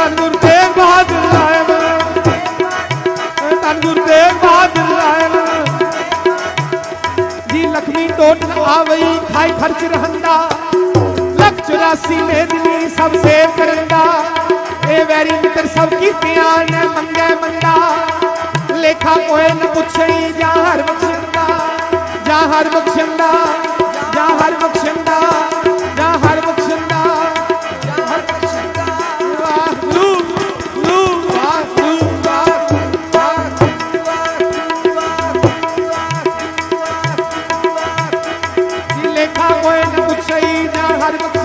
ਧੰਨ ਗੁਰੂ ਤੇਗ ਬਹਾਦਰ ਸਾਹਿਬ ਧੰਨ ਗੁਰੂ ਤੇਗ ਬਹਾਦਰ ਸਾਹਿਬ ਜੀ ਲਖਮੀ ਟੋਟ ਆਵਈ, ਖਾਈ ਖਰਚ ਰਹੰਦਾ। ਲੱਖ 84 ਮੇਦਨੀ ਸਭ ਸੇਵ ਕਰੰਦਾ। ਇਹ ਵੈਰੀ ਮਿੱਤਰ ਸਭ ਕੀਤਿਆਂ ਨੇ ਮੰਗੇ ਮੰਦਾ। ਲੇਖਾ ਕੋਏ ਨ ਪੁੱਛਈ ਜਾਂ ਹਰ ਬਖਸ਼ੰਦਾ। ਜਾਂ ਹਰ ਬਖਸ਼ੰਦਾ everybody